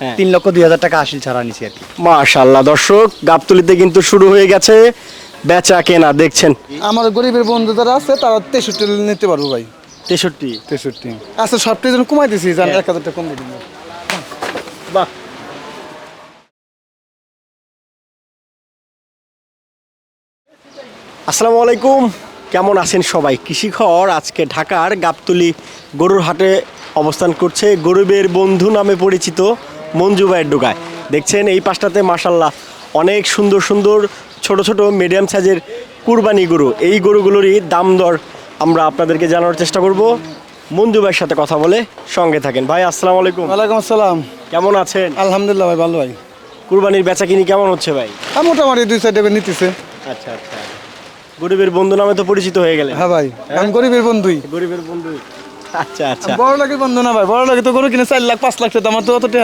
হ্যাঁ। তিন লক্ষ দুই হাজার টাকা আসিল ছাড়া নিছি আর কি। মাশাল্লাহ দর্শক গাবতলিতে কিন্তু শুরু হয়ে গেছে বেচা কেনা দেখছেন? আমার গরিবের বন্ধু যারা আছে তারা তেষট্টি নিতে পারব ভাই। তেষট্টি? তেষট্টি। আচ্ছা সবটি যেন কমাই দিছি জান এক হাজার টাকা কমে দিন বাহ। আসসালামু আলাইকুম কেমন আছেন সবাই? কৃষিখর আজকে ঢাকার গাবতলি গরুর হাটে অবস্থান করছে গরিবের বন্ধু নামে পরিচিত মঞ্জু ভাইয়ের ডোকায় দেখছেন এই পাশটাতে মাসাল্লাহ অনেক সুন্দর সুন্দর ছোট ছোট মিডিয়াম সাইজের কুরবানি গরু। এই গরুগুলোরই দাম দর আমরা আপনাদেরকে জানানোর চেষ্টা করব। মঞ্জু ভাইয়ের সাথে কথা বলে সঙ্গে থাকেন। ভাই আসসালামু আলাইকুম। ওয়ালাইকুম আসসালাম। কেমন আছেন? আলহামদুলিল্লাহ ভাই ভালো ভাই। কুরবানির বেচা কিনি কেমন হচ্ছে ভাই? মোটামুটি দুই সাইড নিতেছে। আচ্ছা আচ্ছা। গরিবের বন্ধু নামে তো পরিচিত হয়ে গেলে হ্যাঁ ভাই আমি গরিবের বন্ধুই। গরিবের বন্ধু আচ্ছা আচ্ছা। বড় লাগে বন্ধু না ভাই? বড় লাগে তো গরু কিনে চার লাখ পাঁচ লাখ টাকা আমার তো অতটা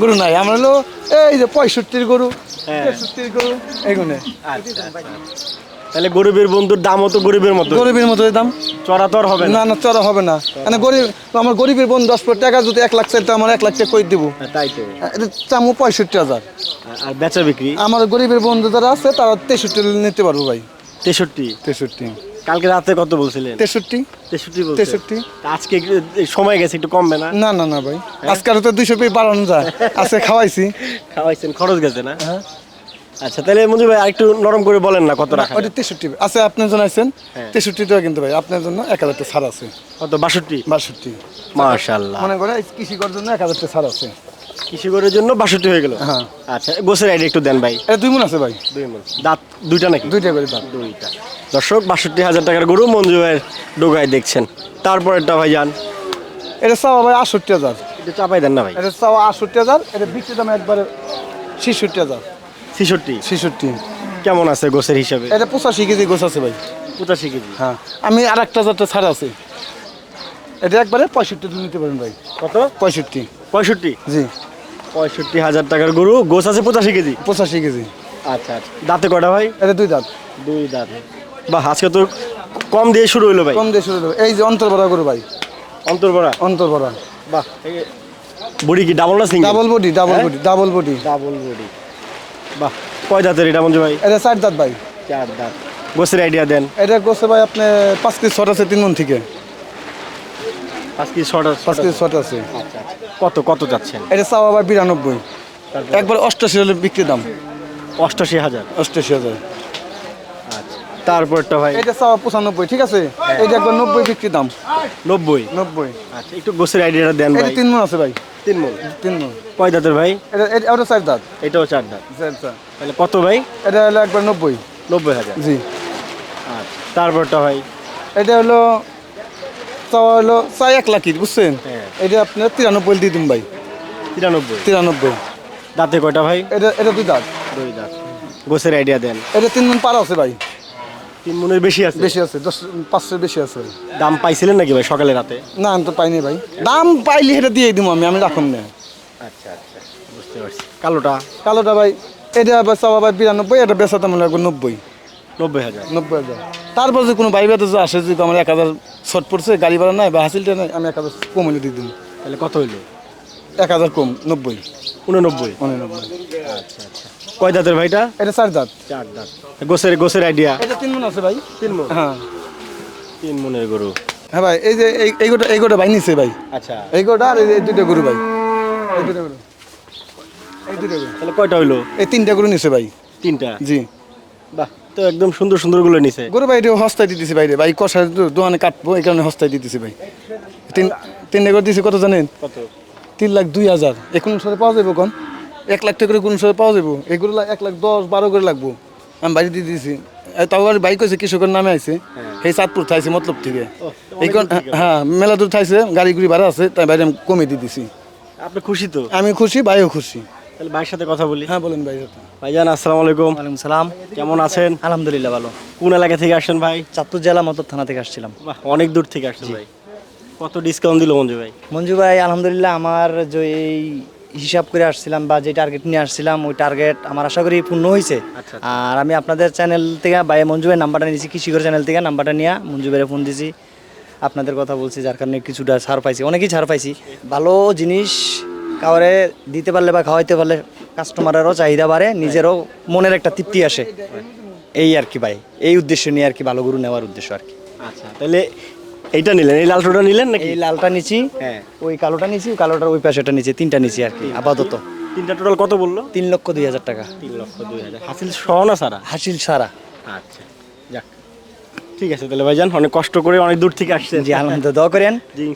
গরু নাই। আমরা হলো এই যে পঁয়ষট্টির গরু হ্যাঁ। তেষট্টির গরু এইগুলো তাহলে গরিবের বন্ধুর দামও তো গরিবের মতো গরিবের মতো দাম। চড়া তো হবে না। না চড়া হবে না। মানে গরিব আমার গরিবের বন্ধু দশ কোটি টাকা যদি এক লাখ চাইতে আমার এক লাখ টাকা কই দিব? হ্যাঁ, তাই তো। চামু পঁয়ষট্টি হাজার। আর বেচা বিক্রি? আমার গরিবের বন্ধু যারা আছে তারা তেষট্টি নিতে পারব ভাই। তেষট্টি? তেষট্টি। কালকে রাতে কত বলছিলেন? তেষট্টি। তেষট্টি? তেষট্টি। আজকে সময় গেছে একটু কমবে না? না না না ভাই। আজকাল তো দুইশো পেয়ে বাড়ানো যায়। আজকে খাওয়াইছি। খাওয়াইছেন খরচ গেছে না? আচ্ছা তাহলে মঞ্জু ভাই আরেকটু নরম করে বলেন না কত রাখা ওটা তেষট্টি। আচ্ছা আপনার জন্য আছেন হ্যাঁ। তেষট্টি টাকা কিন্তু ভাই আপনার জন্য এক হাজার টাকা ছাড় আছে। কত বাষট্টি? বাষট্টি। মাশাল্লাহ মনে করে কৃষি করার জন্য এক হাজার টাকা ছাড় আছে। কৃষিকরের জন্য বাষট্টি হয়ে গেল? হ্যাঁ। আচ্ছা গোসের আইডি একটু দেন ভাই। এটা দুই মন আছে ভাই। দুই মণ। দাঁত দুইটা নাকি? দুইটা করে দাম দুইটা। দর্শক বাষট্টি হাজার টাকার গরু মঞ্জু ভাইয়ের ডোগায় দেখছেন। তারপরেরটা ভাই যান এটা চাওয়া ভাই আটষট্টি হাজার। এটা চাপাই দেন না ভাই। এটা চাওয়া আটষট্টি হাজার এটা বিক্রি দাম একবারে ছেষট্টি হাজার। ছিষট্টি? ছেষট্টি। কেমন আছে গোসের হিসাবে? এটা পঁচাশি কেজি গোছ আছে ভাই। পঁচাশি কেজি? হ্যাঁ আমি আর একটা হাজারটা ছাড় আছে। এটা একবারে পঁয়ষট্টি নিতে পারেন ভাই। কত? পঁয়ষট্টি। পঁয়ষট্টি? জি। পঁয়ষট্টি হাজার টাকার গরু গোস আছে পঁচাশি কেজি? পঁচাশি কেজি। আচ্ছা আচ্ছা। দাঁতে কটা ভাই? এটা দুই দাঁত। দুই দাঁত। বাহ আজকে তো কম দিয়ে শুরু হইল ভাই। কম দিয়ে শুরু করব। এই যে অন্তর্ভরা করু ভাই। অন্তর্বরা অন্তর্ভরা বাহ বুড়ি কি ডাবল না single double body double body double body double body বাহ কয় দাঁতের এটা মঞ্জু ভাই? এটা চার দাঁত ভাই। চার দাঁত। গোসের আইডিয়া দেন। এটা গোছে ভাই আপনি পাঁচ কেজি ছটা আছে তিন মন থেকে। পাঁচ কেজি ছটা পাঁচ কেজি ছটা আছে। আচ্ছা আচ্ছা। কত কত যাচ্ছেন? এটা চাওয়া ভাই বিরানব্বই। একবার অষ্টাশি হলে বিক্রি দাম। অষ্টাশি হাজার। অষ্টাশি হাজার। তারপরটা ভাই। এটা চাওয়া পঁচানব্বই ঠিক আছে? এটা একবার নব্বই বিক্রি দাম। নব্বই? নব্বই। আচ্ছা একটু গোসের আইডিয়াটা দেন এটা ভাই। তিন মন আছে ভাই। তিন মন। তিন মন। কয় দাঁতের ভাই? এটা এটা ওটা চার দাঁত। এটাও চার দাঁত। তাহলে কত ভাই? এটা হলো একবার নব্বই। নব্বই হাজার। জি। আচ্ছা তারপরটা ভাই? এটা হলো চাওয়া হলো চাই এক লাখি বুঝছেন? হ্যাঁ। এটা আপনার তিরানব্বই দিয়ে দিন ভাই। তিরানব্বই? তিরানব্বই। দাঁতে কয়টা ভাই? এটা এটা দুই দাঁত। দুই দাঁত। গোসের আইডিয়া দেন। এটা তিন মন পার আছে ভাই। তিন মনের বেশি আছে? বেশি আছে দশ পাঁচশো বেশি আছে। দাম পাইছিলেন নাকি ভাই সকালে রাতে? না আমি তো পাইনি ভাই। দাম পাইলে এটা দিয়ে দিব আমি আমি রাখুন না। আচ্ছা আচ্ছা বুঝতে পারছি। কালোটা? কালোটা ভাই এটা চাওয়া ভাই বিরানব্বই এটা বেচা দাম লাগবে নব্বই। নব্বই হাজার। নব্বই হাজার। তারপর যে কোনো ভাই বেতে আসে যদি আমার এক হাজার শর্ট পড়ছে গাড়ি ভাড়া নাই বা হাসিলটা নাই আমি এক হাজার কমে দিয়ে দিন তাহলে কত হইল? এক হাজার কম নব্বই। উননব্বই। উননব্বই। আচ্ছা আচ্ছা। কয় দাঁতের ভাইটা? এটা চার দাঁত। চার দাঁত। গোসের গোসের আইডিয়া এটা তিন মন আছে ভাই। তিন মন? হ্যাঁ। তিন মনের গরু। হ্যাঁ ভাই এই যে এই- গোটা এই গোটা ভাই নিছে ভাই। আচ্ছা। এই গোটা আর এই- দুইটা গরু ভাই। এই দুইটা গরু। এই দুইটা গরু। তাহলে কয়টা হইল? এই তিনটা গরু নিছে ভাই। তিনটা? জি। বাহ তো একদম সুন্দর সুন্দরগুলো নিছে। গরু ভাই এটা হস্তায় দিতেছি ভাই রে। ভাই কষায় তো দোকানে কাটবো এই কারণে হস্তায় দিতেছি ভাই। তিন তিনটা গরু দিছি কত জানেন? কত? তিন লাখ দুই হাজার। এখন সালে পাওয়া যাব কোন? এক লাখ টাকা করে কোন সালে পাওয়া যাব এগুলো এক লাখ দশ বারো করে লাগবো। আমি বাড়ি দিয়ে দিয়েছি। তাও আর বাইক হয়েছে কৃষকের নামে আছে এই চাঁদপুর থাইছে মতলব থেকে। এই হ্যাঁ মেলা দূর থাইছে গাড়ি গুড়ি ভাড়া আছে তাই বাইরে আমি কমে দিয়ে দিছি। আপনি খুশি তো? আমি খুশি ভাইও খুশি। তাহলে ভাইয়ের সাথে কথা বলি। হ্যাঁ বলেন ভাই ভাইজান আসসালামু আলাইকুম। ওয়ালাইকুম সালাম। কেমন আছেন? আলহামদুলিল্লাহ ভালো। কোন এলাকা থেকে আসছেন ভাই? চাঁদপুর জেলা মতর থানা থেকে আসছিলাম। অনেক দূর থেকে আসছেন ভাই। কত ডিসকাউন্ট দিল মঞ্জু ভাই? মঞ্জু ভাই আলহামদুলিল্লাহ আমার যে এই হিসাব করে আসছিলাম বা যে টার্গেট নিয়ে আসছিলাম ওই টার্গেট আমার আশা করি পূর্ণ হয়েছে আচ্ছা, আর আমি আপনাদের চ্যানেল থেকে ভাই মঞ্জু ভাই নাম্বারটা নিয়েছি কৃষিকর চ্যানেল থেকে নাম্বারটা নিয়ে মঞ্জু ভাইয়ের ফোন দিয়েছি আপনাদের কথা বলছি যার কারণে কিছুটা ছাড় পাইছি অনেকই ছাড় পাইছি। ভালো জিনিস কাউরে দিতে পারলে বা খাওয়াইতে পারলে কাস্টমারেরও চাহিদা বাড়ে নিজেরও মনের একটা তৃপ্তি আসে। এই আর কি ভাই এই উদ্দেশ্য নিয়ে আর কি ভালো গরু নেওয়ার উদ্দেশ্য আর কি। আচ্ছা তাহলে এইটা নিলেন এই লালটোটা নিলেন নাকি? এই লালটা নিচি হ্যাঁ। ওই কালোটা নিচি কালোটার ওই পাশেটা নিচি তিনটা নিচি আর কি আপাতত। তিনটা টোটাল কত বলল? তিন লক্ষ দুই হাজার টাকা। তিন লক্ষ দুই হাজার। হাসিল সহ না সারা? হাসিল সারা। আচ্ছা যাক। ঠিক আছে তাহলে ভাইজান অনেক কষ্ট করে অনেক দূর থেকে আসছেন। জি আনন্দ দোয়া করেন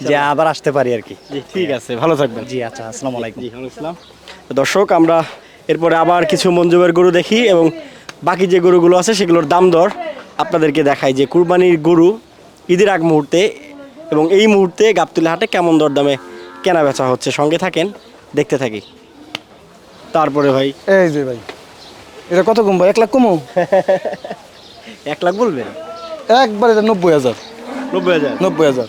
যে আবার আসতে পারি আর কি। জি ঠিক আছে ভালো থাকবেন। জি আচ্ছা আসসালামু আলাইকুম। জি আসসালাম। দর্শক আমরা এরপরে আবার কিছু মঞ্জুবের গরু দেখি এবং বাকি যে গরুগুলো আছে সেগুলোর দাম দর আপনাদেরকে দেখাই যে কুরবানির গরু ঈদের আগ মুহূর্তে এবং এই মুহূর্তে গাবতুলি হাটে কেমন দরদামে কেনা বেচা হচ্ছে? সঙ্গে থাকেন দেখতে থাকি। তারপরে ভাই? এই যে ভাই এটা কত কম ভাই? এক লাখ কমো? এক লাখ বলবেন একবার এটা নব্বই হাজার। নব্বই হাজার? নব্বই হাজার।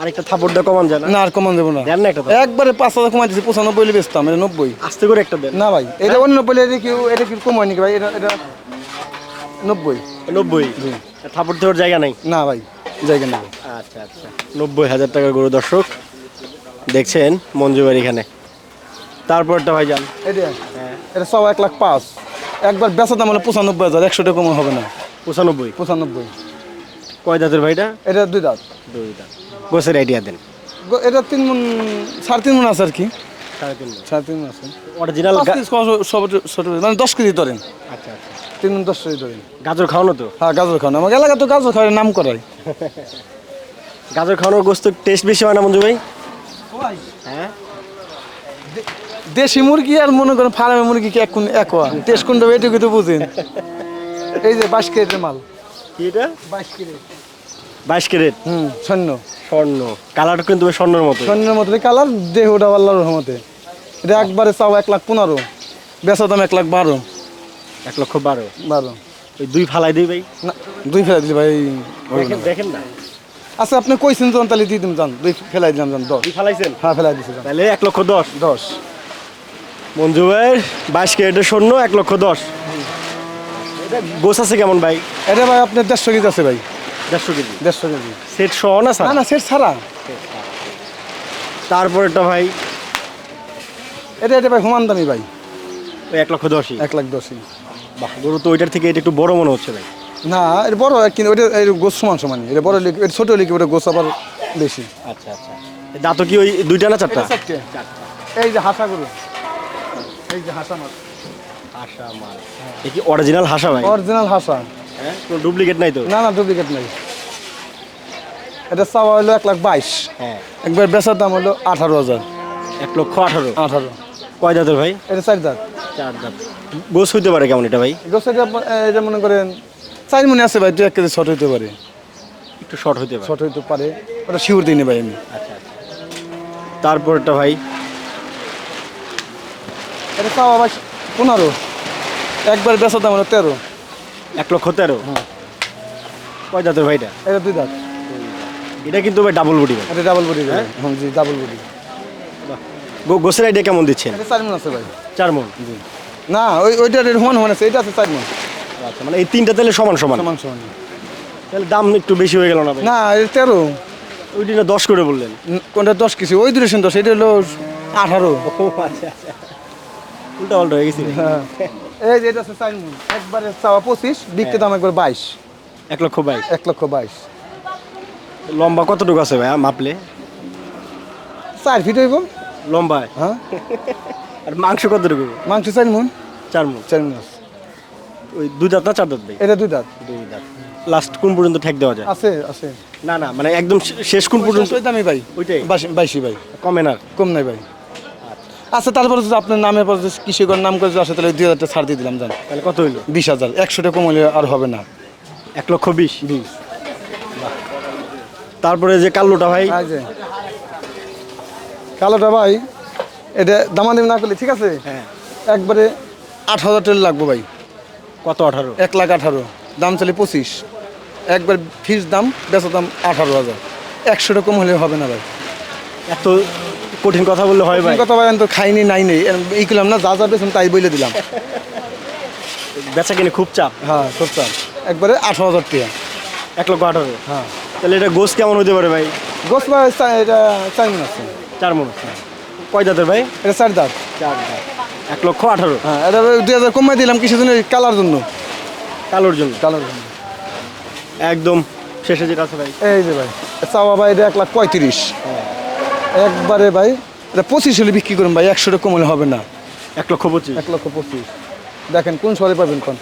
আরেকটা থাপড় দেওয়া কমান যায় না? আর কমান দেবো না। দেন না একটা একবারে পাঁচ হাজার কমাই দিচ্ছি পঁচানব্বই হলে বেচতাম এটা নব্বই। আস্তে করে একটা দেন। না ভাই এটা অন্য বলে এটা কি এটা কি কম হয়নি কি ভাই? এটা এটা নব্বই। নব্বই? থাপড় দেওয়ার জায়গা নাই? না ভাই। জায়গা নেই আচ্ছা আচ্ছা। নব্বই হাজার টাকার গরু দর্শক। দেখছেন মঞ্জুবার এখানে। তারপরটা ভাই যান এটা এটা সব এক লাখ পাঁচ। একবার বেচা দাম হলে পঁচানব্বই হাজার একশো টাকা কম হবে না। পঁচানব্বই? পঁচানব্বই। কয় দাঁতের ভাইটা? এটা দুই দাঁত। দুই দাঁত। গোসের আইডিয়া দেন। গো- এটা তিন মন সাড়ে তিন মন আছে আর কি। সাড়ে তিন সাড়ে তিন মন আছে। অরিজিনাল সব- মানে দশ কেজি ধরেন। আচ্ছা আচ্ছা। তিন মন দশ কেজি গাজর খাওয়ানো তো? হ্যাঁ গাজর খাওয়ানো। আমার এলাকা তো গাজর খাওয়ার নাম করাই। গাজর খাওয়ানোর গোস্ত টেস্ট বেশি হয় না মঞ্জু ভাই? হ্যাঁ? দেশি মুরগি আর মনে করেন ফার্মে মুরগি কি এক কোন এক টেস্ট কোনটা এটুকু তো বুঝেন। এই যে বাইশ কেজির মাল। কি এটা? বাইশ কেজি বাইশ ক্যারেট? হুম স্বর্ণ। স্বর্ণ। কালারটা কিন্তু স্বর্ণের মতো স্বর্ণের মতো। কালার দেহটা আল্লাহর রহমতে। এটা একবারে চাও এক লাখ পনেরো। বেচা দাম এক লাখ বারো। এক লক্ষ বারো। বারো। ওই দুই ফালাই দিই ভাই? না দুই ফেলাই দিলি ভাই। দেখেন দেখেন না। আচ্ছা আপনি কইছেন যখন তাহলে দিয়ে দিন যান। দুই ফেলাই দিলাম যান দশ। দুই ফালাইছেন? হ্যাঁ ফেলাই দিছি যান। তাহলে এক লক্ষ দশ। দশ। মঞ্জু ভাইয়ের বাইশ ক্যারেটের স্বর্ণ এক লক্ষ দশ। এটা গোছ আছে কেমন ভাই? এটা ভাই আপনার দেড়শো কেজি আছে ভাই। দেড়শো কেজি? দেড়শো কেজি। সেট সহ না না স্যার? না সেট ছাড়া। তারপরেটা ভাই? এটা এটা ভাই হুমান দামি ভাই। ওই এক লক্ষ দশই। এক লাখ দশই। বাহ গরু তো ওইটার থেকে এটা একটু বড় মনে হচ্ছে ভাই। না এটা বড় কিন্তু ওইটা গোস সমান সমান এটা বড় লিখে এটা ছোট লিখে ওটা গোস আবার বেশি? আচ্ছা আচ্ছা। দাঁতও কি ওই দুইটা না চারটা? এই যে হাসা গরু। এই যে হাসা মাছ। হাসা মাল এ কি অরিজিনাল হাসা ভাই? অরিজিনাল হাসা। হ্যাঁ কোনো ডুপ্লিকেট নাই তো? না না ডুপ্লিকেট নাই। এটা চাওয়া হলো এক লাখ বাইশ। হ্যাঁ। একবার বেচার দাম হলো আঠারো হাজার। এক লক্ষ আঠারো। আঠারো। কয় দাঁতের ভাই? এটা চার দাঁত। চার দাঁত গোছ হইতে পারে কেমন এটা ভাই? গোস এটা এটা মনে করেন চার মনে আছে ভাই দু এক কেজি শর্ট হইতে পারে। একটু শর্ট হইতে পারে। শর্ট হইতে পারে। ওটা শিওর দিইনি ভাই আমি। আচ্ছা আচ্ছা। তারপরটা ভাই? এটা চাওয়া ভাই পনেরো। একবার বেচার দাম হলো তেরো। এক লক্ষ তেরো? কয় দাঁতের ভাইটা এটা? দুই দাঁত এটা কিন্তু ভাই ডাবল বডি ভাই। এটা ডাবল বডি হ্যাঁ? জি ডাবল বডি গো- গোছের আইডিয়া কেমন দিচ্ছেন? এটা চার মন আছে ভাই। চার মন? না ওই ওইটা সমান সমান আছে এটা আছে চার মন। আচ্ছা মানে এই তিনটা তাহলে সমান সমান? সমান সমান। তাহলে দাম একটু বেশি হয়ে গেল না ভাই? না এটা তেরো। ওই দিনে দশ করে বললেন। উম, কোনটা দশ কেজি? ওই ডিউরেশন দশ এটা হলো আঠারো। ও আচ্ছা আচ্ছা। উল্টা পাল্টা হয়ে গেছি। হ্যাঁ। এই যে এটা আছে চার মন একবারে চাওয়া পঁচিশ বিক্রি দাম একবার বাইশ। এক লক্ষ বাইশ। এক লক্ষ বাইশ। লম্বা কতটুকু আছে ভাই মাপলে? চার ফিট হইব। লম্বায় হ্যাঁ। আর মাংস কতটুকু? মাংস চার মন চার মন চার মন ওই দুই দাঁত না চার দাঁত ভাই? এটা দুই দাঁত। দুই দাঁত। লাস্ট কোন পর্যন্ত ঠেক দেওয়া যায়? আছে আছে। না না মানে একদম শেষ কোন পর্যন্ত? ওই দামি ভাই। ওইটাই? বাইশ- ভাই। কমে না? কম নাই ভাই। আচ্ছা। তারপরে যদি আপনার নামের পর কৃষকের নাম করে আসে তাহলে দুই হাজার টাকা ছাড় দিয়ে দিলাম জান। তাহলে কত হইল? বিশ হাজার। একশো টাকা কম হলে আর হবে না। এক লক্ষ বিশ? বিশ তারপরে যে কাল্লুটা ভাই? কালোটা ভাই এটা দামাদামি না করলে ঠিক আছে? হ্যাঁ। একবারে আট হাজার টাকা লাগবে ভাই। কত আঠারো? এক লাখ আঠারো। দাম চলে পঁচিশ। একবার ফিস দাম বেচা দাম আঠারো হাজার। একশো টাকা হলে হবে না ভাই। এত কঠিন কথা বললে হয় ভাই। কথা ভাই আমি তো খাইনি নাই নেই এই করলাম না যা যা বেছেন তাই বলে দিলাম। বেচা কিনে খুব চাপ। হ্যাঁ খুব চাপ। একবারে আঠারো হাজার টাকা। এক লক্ষ আঠারো। হ্যাঁ। তাহলে এটা গোস কেমন হতে পারে ভাই? গোস ভাই এটা চার মিন আছে। চার মন কয় দাঁতের ভাই? এটা চার দাঁত এক লক্ষ আঠারো। হ্যাঁ এটা দুই হাজার কমাই দিলাম কিসের জন্য কালার জন্য। কালোর জন্য। কালার জন্য। একদম শেষে যেটা আছে ভাই। এই যে ভাই চাওয়া ভাই এটা এক লাখ পঁয়ত্রিশ। একবারে ভাই এটা পঁচিশ হলে বিক্রি করুন ভাই একশো টাকা কমলে হবে না। এক লক্ষ পঁচিশ। এক লক্ষ পঁচিশ। দেখেন কোন সরে পাবেন কোন?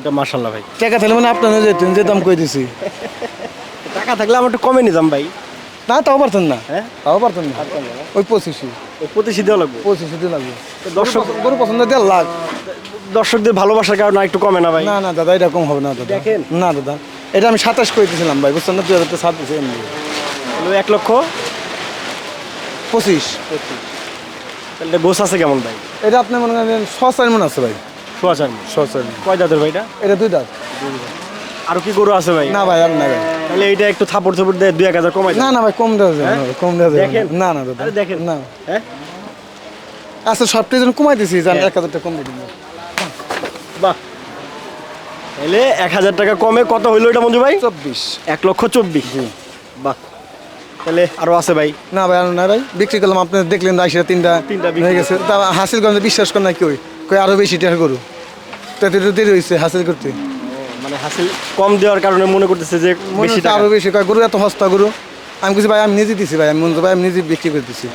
এটা মার্শাল্লাহ ভাই। টাকা তাহলে মানে আপনার যেতেন যে দাম কই দিছি? টাকা থাকলে আমার একটু কমে নিতাম ভাই। না তাও পারতেন না। হ্যাঁ? তাও পারতেন না। ওই পঁচিশই। ওই পঁচিশই দেওয়া লাগবে? পঁচিশই দিয়ে লাগবে। দর্শক গরু পছন্দ দেড় লাখ দর্শকদের ভালোবাসার কারণে একটু কমে না ভাই? না না দাদা এরকম হবে না দাদা। দেখেন। না দাদা। এটা আমি সাতাশ করে দিয়েছিলাম ভাই বুঝছেন না? দুই হাজার দিয়েছি এমনি। এক লক্ষ? পঁচিশ। তাহলে গোস আছে কেমন ভাই? এটা আপনি মনে করেন ছ চার মন আছে ভাই। চার ছ চার মণ। কয় দাঁতের ভাই এটা? এটা দুই দাঁত। আরও কি গরু আছে ভাই? না ভাই আর না ভাই। তাহলে এইটা একটু থাপড় থাপড় দিয়ে দুই এক হাজার কমাই না না ভাই কম দেওয়া না ভাই, কম দেওয়া দেখেন। না না দাদা। আরে দেখেন। না। হ্যাঁ? আচ্ছা সবটাই যেন কমাই দিছি জান হ্যাঁ। এক হাজার টাকা কম দিয়ে দিন বাহ। তাহলে এক হাজার টাকা কমে কত হইল এটা মঞ্জু ভাই? চব্বিশ। এক লক্ষ চব্বিশ। বাহ। তাহলে আরও আছে ভাই। না ভাই আর না ভাই বিক্রি করলাম আপনি দেখলেন আইসা তিনটা তিনটা বিক্রি হয়ে গেছে। তা হাসিল করেন বিশ্বাস করেন না কেউ? কই আরও বেশি টাকা করু তো এত দেরি হয়েছে হাসিল করতে। মানে হাসিল কম দেওয়ার কারণে মনে করতেছে যে বেশি টাকা। আরও বেশি। কয় গরু এত সস্তা গরু? আমি কিছু ভাই আমি নিজে দিছি ভাই। আমি মনে ভাই আমি নিজে বিক্রি করে দিছি।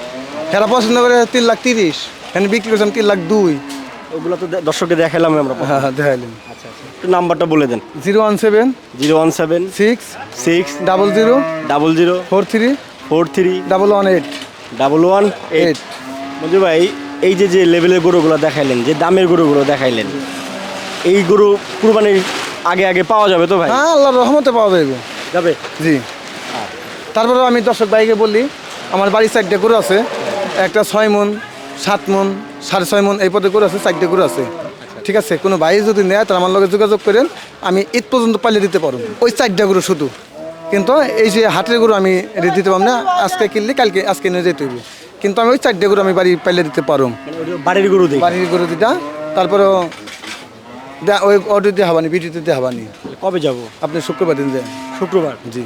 হেরা পছন্দ করে তিন লাখ তিরিশ। এখানে বিক্রি করছেন তিন লাখ দুই। ওগুলো তো দর্শককে দেখালাম আমরা হ্যাঁ হ্যাঁ দেখাইলেন একটু নাম্বারটা বলে দেন। Zero one seven zero one seven six six double zero double zero four three four three double one eight. Double one eight. Manju ভাই এই যে যে লেভেলের গরুগুলো দেখাইলেন যে দামের গরুগুলো দেখাইলেন এই গরু কুরবানির আগে আগে পাওয়া যাবে তো ভাই? হ্যাঁ আল্লাহর রহমতে পাওয়া যাবে। যাবে? জি। তারপরে আমি দর্শক ভাইকে বলি আমার বাড়ির চারটে গরু আছে একটা ছয় মন সাত মন সাড়ে ছয় মন এই পদে গরু আছে চারটে গরু আছে। ঠিক আছে? কোনো ভাই যদি নেয় তাহলে আমার লগে যোগাযোগ করেন আমি ঈদ পর্যন্ত পাইলে দিতে পারব। ওই চারটা গরু শুধু। কিন্তু এই যে হাটের গরু আমি দিতে পারব না আজকে কিনলে কালকে আজকে নিয়ে যেতে হইবে। কিন্তু আমি ওই চারটে গরু আমি বাড়ি পাইলে দিতে পারব। মানে বাড়ির গরু দেখি। বাড়ির গরু দিটা তারপরে ওই দিয়ে হবানি বিটিতে হবানি। কবে যাব? আপনি শুক্রবার দিন যায়। শুক্রবার? জি।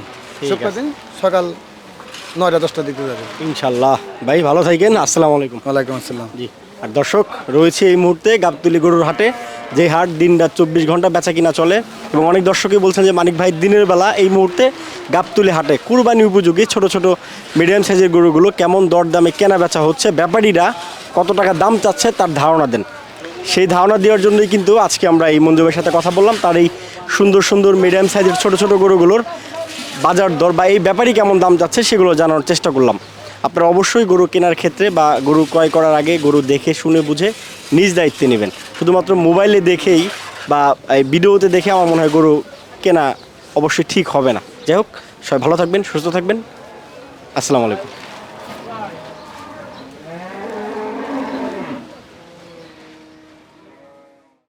শুক্রবার দিন সকাল নয়টা দশটার দিকে যাবে। ইনশাল্লাহ। ভাই ভালো থাকেন। আসসালামু আলাইকুম। ওয়ালাইকুম আসসালাম। জি। আর দর্শক রয়েছে এই মুহূর্তে গাবতুলি গরুর হাটে। যে হাট দিন রাত চব্বিশ ঘণ্টা বেচা কিনা চলে এবং অনেক দর্শকই বলছেন যে মানিক ভাই দিনের বেলা এই মুহূর্তে গাবতুলি হাটে কুরবানি উপযোগী ছোট ছোট মিডিয়াম সাইজের গরুগুলো কেমন দরদামে কেনা বেচা হচ্ছে ব্যাপারীরা কত টাকা দাম চাচ্ছে তার ধারণা দেন। সেই ধারণা দেওয়ার জন্যই কিন্তু আজকে আমরা এই মঞ্জুবের সাথে কথা বললাম, তার এই সুন্দর সুন্দর মিডিয়াম সাইজের ছোট ছোট গরুগুলোর বাজার দর বা এই ব্যাপারই কেমন দাম যাচ্ছে সেগুলো জানার চেষ্টা করলাম। আপনারা অবশ্যই গরু কেনার ক্ষেত্রে বা গরু ক্রয় করার আগে গরু দেখে, শুনে, বুঝে নিজ দায়িত্বে নেবেন। শুধুমাত্র মোবাইলে দেখেই বা এই ভিডিওতে দেখে আমার মনে হয় গরু কেনা অবশ্যই ঠিক হবে না। যাই হোক, সবাই ভালো থাকবেন, সুস্থ থাকবেন। আসসালামু আলাইকুম।